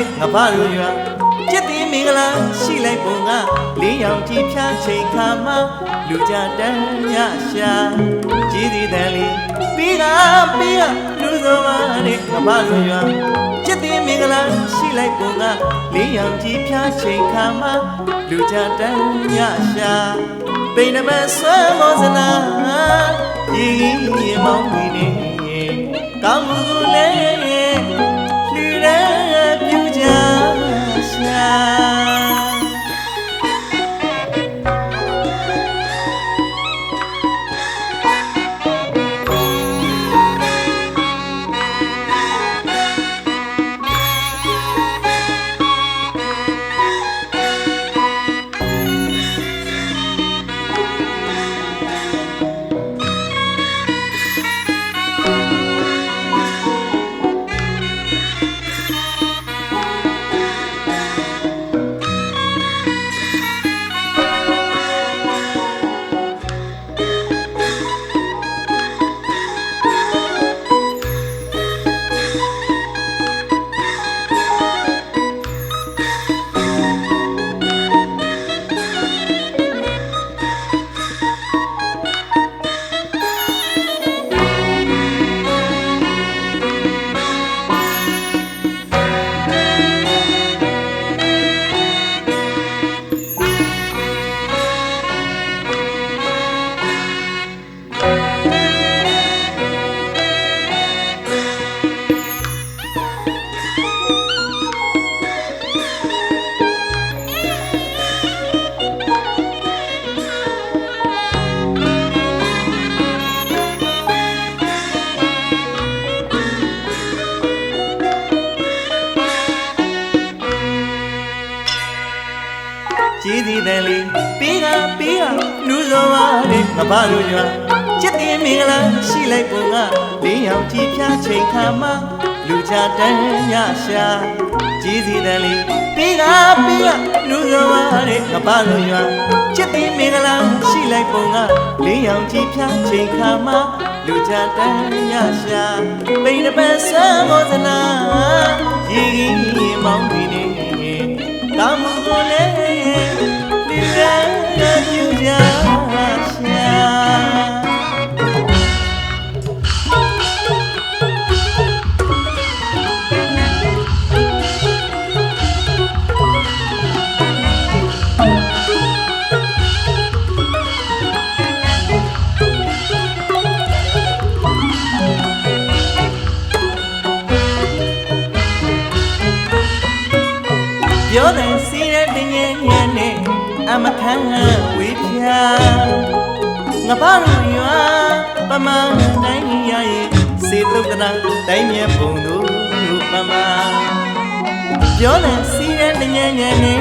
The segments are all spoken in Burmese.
လဲငဖရူရွာပြစ်သည်မင်္ဂလာရှိလိုက်ပုံကလင်းရောင်ကြည်ဖြားချိန်ခါမှာလူကြတန်းရရှာကြည်သည်တန်လေးပြီးကပြီးကလူစုံမနဲ့ငဖရူရွာပြစ်သည်မင်္ဂလာရှိလိုက်ပုံကလင်းရောင်ကြည်ဖြားချိန်ခါမှာလူကြတန်းရရှာပိန်နမဆွမ်းမောစနာရည်ရည်မောင်းမိနေကောင်းမှုလည်း ကျေးဇူးတန်လေးပေးတာပေးတာလူစောပါတဲ့ငါဘာလို့ရွာချစ်တင်မင်္ဂလာရှိလိုက်ပုံကလေးယောက်ကြီးဖြားချိန်ခါမှာလူချတန်းရရှာကျေးဇူးတန်လေးပေးတာပေးတာလူစောပါတဲ့ငါဘာလို့ရွာချစ်တင်မင်္ဂလာရှိလိုက်ပုံကလေးယောက်ကြီးဖြားချိန်ခါမှာလူချတန်းရရှာပိန်တပန်းစံမောသနာရေကြီးမောင်းနေနေတာမှုကိုလည်း အမခံဝေးဖြာငါဘာလို့ရွာပမနိုင်ရရဲ့စေတုတ်တနာတိုင်းမြပုံတို့ပမပြောတယ်စီးတဲ့တငယ်ငယ်နဲ့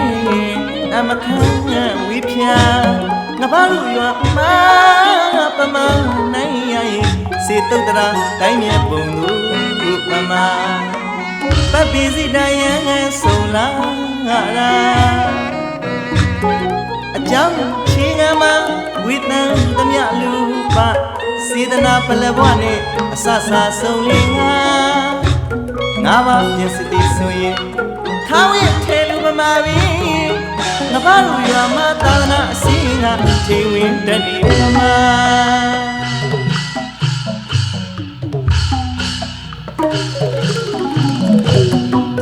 အမခံဝေးဖြာငါဘာလို့ရွာမပမနိုင်ရရဲ့စေတုတ်တနာတိုင်းမြပုံတို့ပမပပင်းစီတယံဆုံလာလာ ဝိတံသမျှလူပစေတနာပလဘွားနဲ့အဆဆာဆုံးလေးငါငါပါပြစ်စတိဆိုရင်ခေါင်းရဲ့ထဲလူမမာပြီငါဘာလို့ရွာမသာသနာအစင်းကချိန်ဝင်တတ်နေမှာပြော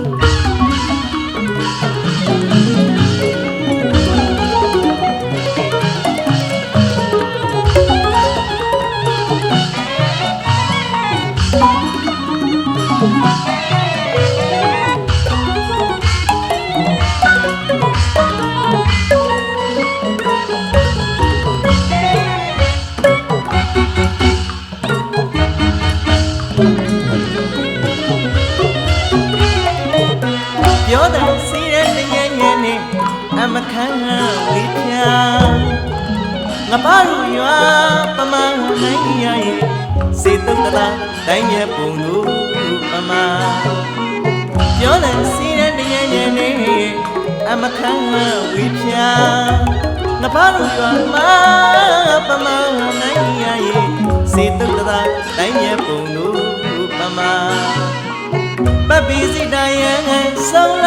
တယ်စီးတဲ့ငယ်ငယ်နဲ့အမခံဝေးဖြာငါဘာလို့ရွာပမနိုင်ရရဲ့စေတုတ်တလားတိုင်းရဲ့ပုံတို့ပမပြောတယ်စီးတဲ့ငယ်ငယ်နဲ့အမခံဝေးဖြာငါဘာလို့ရွာမပမနိုင်ရရဲ့စေတုတ်တလားတိုင်းရဲ့ပုံတို့ပမတ်ပြီးစိတ်တိုင်းရဲ့ဆုံးလာ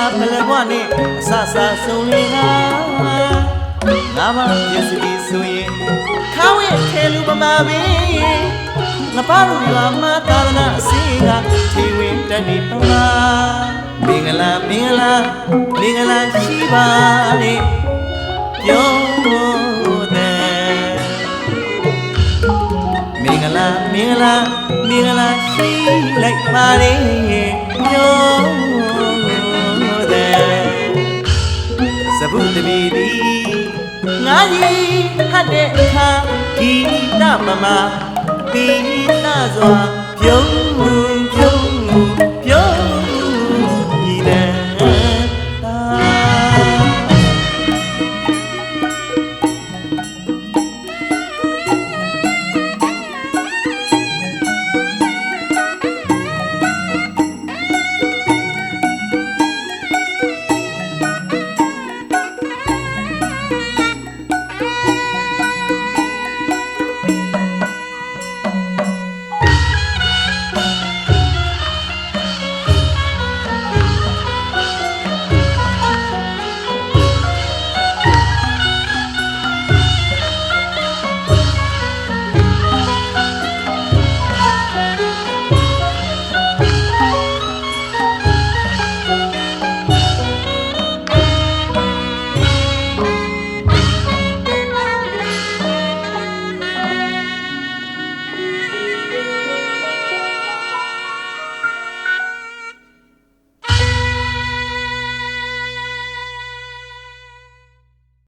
စေတနာဖလဘွားနဲ့အဆဆဆုံးလင်းလာငါမပြည့်စည်ဆိုရင်ခါဝဲထဲလူပမာပင်ငါပါလို့ရွာမှာသာသနာအစီကထေဝင်တန်ဒီပမာမင်္ဂလာမင်္ဂလာမင်္ဂလာရှိပါလေပြောတဲ့မင်္ဂလာမင်္ဂလာမင်္ဂလာရှိလိုက်ပါလေပြော စဗုတပီဒီငါကြီးဟတ်တဲ့အခါဂီတမမပီနာစွာပြုံးပြုံး